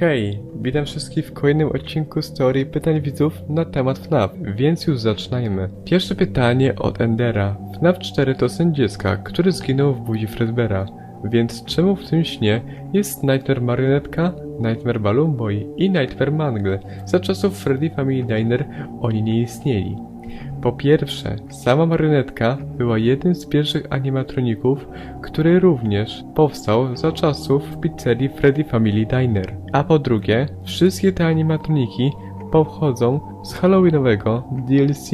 Hej, witam wszystkich w kolejnym odcinku z teorii pytań widzów na temat FNAF, więc już zaczynajmy. Pierwsze pytanie od Endera. FNAF 4 to sen dziecka, który zginął w buzi Fredbeara. Więc czemu w tym śnie jest Nightmare Marionetka, Nightmare Balloon Boy i Nightmare Mangle? Za czasów Freddy Family Diner oni nie istnieli. Po pierwsze, sama marionetka była jednym z pierwszych animatroników, który również powstał za czasów pizzerii Freddy Family Diner. A po drugie, wszystkie te animatroniki pochodzą z Halloweenowego DLC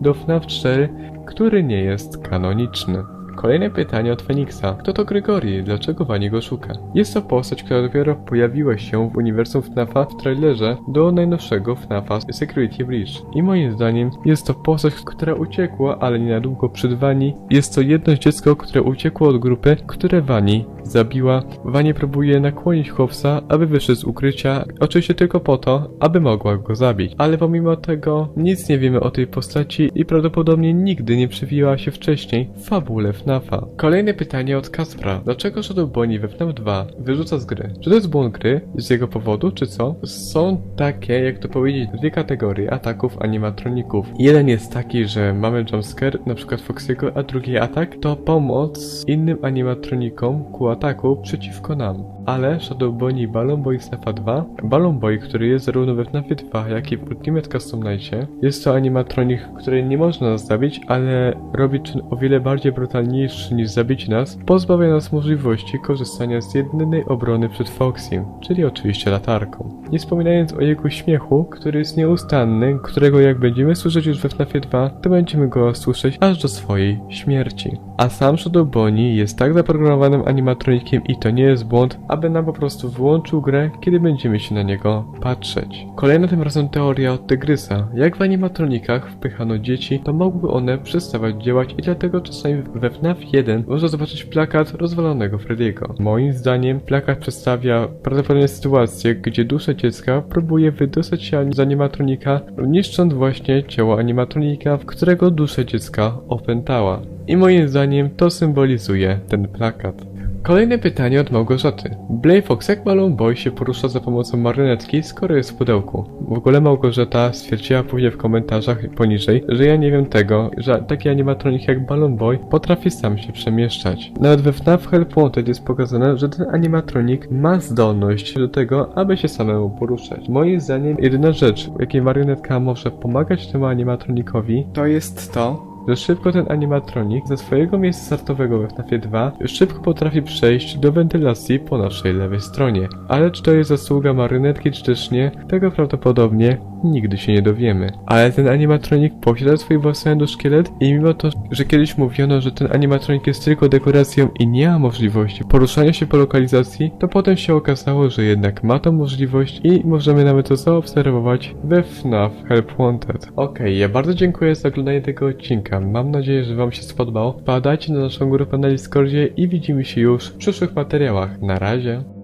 do FNAF 4, który nie jest kanoniczny. Kolejne pytanie od Feniksa. Kto to Gregory? Dlaczego Wani go szuka? Jest to postać, która dopiero pojawiła się w uniwersum FNAFa w trailerze do najnowszego FNAFa Security Breach. I moim zdaniem jest to postać, która uciekła, ale nie na długo przed Wani. Jest to jedno dziecko, które uciekło od grupy, które Wani zabiła. Wani próbuje nakłonić Chłopca, aby wyszedł z ukrycia, oczywiście tylko po to, aby mogła go zabić. Ale pomimo tego nic nie wiemy o tej postaci i prawdopodobnie nigdy nie przewijała się wcześniej w fabule FNAFa. Kolejne pytanie od Kaspra. Dlaczego Shadow Bonnie we FNAF 2 wyrzuca z gry? Czy to jest błąd gry z jego powodu, czy co? Są takie, jak to powiedzieć, dwie kategorie ataków animatroników. Jeden jest taki, że mamy jumpscare, na przykład Foxy'ego, a drugi atak to pomoc innym animatronikom ku ataku przeciwko nam. Ale Shadow Bonnie i Balloon Boy z FNAF 2, Balloon Boy, który jest zarówno we FNAF 2, jak i w Ultimate Custom Nightie, jest to animatronik, który nie można zabić, ale robi czyn o wiele bardziej brutalniejszy niż zabicie nas, pozbawia nas możliwości korzystania z jedynej obrony przed Foxym, czyli oczywiście latarką. Nie wspominając o jego śmiechu, który jest nieustanny, którego jak będziemy słyszeć już we FNAF 2, to będziemy go słyszeć aż do swojej śmierci. A sam Shadow Bonnie jest tak zaprogramowanym animatronikiem i to nie jest błąd, aby nam po prostu wyłączył grę, kiedy będziemy się na niego patrzeć. Kolejna tym razem teoria od Tygrysa. Jak w animatronikach wpychano dzieci, to mogły one przestawać działać i dlatego czasami we FNAF 1 można zobaczyć plakat rozwalonego Freddy'ego. Moim zdaniem plakat przedstawia prawdopodobnie sytuację, gdzie dusza dziecka próbuje wydostać się z animatronika, niszcząc właśnie ciało animatronika, w którego duszę dziecka opętała. I moim zdaniem to symbolizuje ten plakat. Kolejne pytanie od Małgorzaty. Blay Fox jak Balloon Boy się porusza za pomocą marionetki, skoro jest w pudełku? W ogóle Małgorzata stwierdziła później w komentarzach poniżej, że ja nie wiem tego, że taki animatronik jak Balloon Boy potrafi sam się przemieszczać. Nawet we FNAF Help Wanted jest pokazane, że ten animatronik ma zdolność do tego, aby się samemu poruszać. Moim zdaniem jedyna rzecz, w jakiej marionetka może pomagać temu animatronikowi, to jest to, że szybko ten animatronik ze swojego miejsca startowego we FNAFie 2 szybko potrafi przejść do wentylacji po naszej lewej stronie. Ale czy to jest zasługa marionetki czy też nie, tego prawdopodobnie nigdy się nie dowiemy. Ale ten animatronik posiada swój własny endoszkielet i mimo to, że kiedyś mówiono, że ten animatronik jest tylko dekoracją i nie ma możliwości poruszania się po lokalizacji, to potem się okazało, że jednak ma tą możliwość i możemy nawet to zaobserwować we FNAF Help Wanted. Okej, ja bardzo dziękuję za oglądanie tego odcinka. Mam nadzieję, że wam się spodobało. Wpadajcie na naszą grupę na Discordzie i widzimy się już w przyszłych materiałach. Na razie.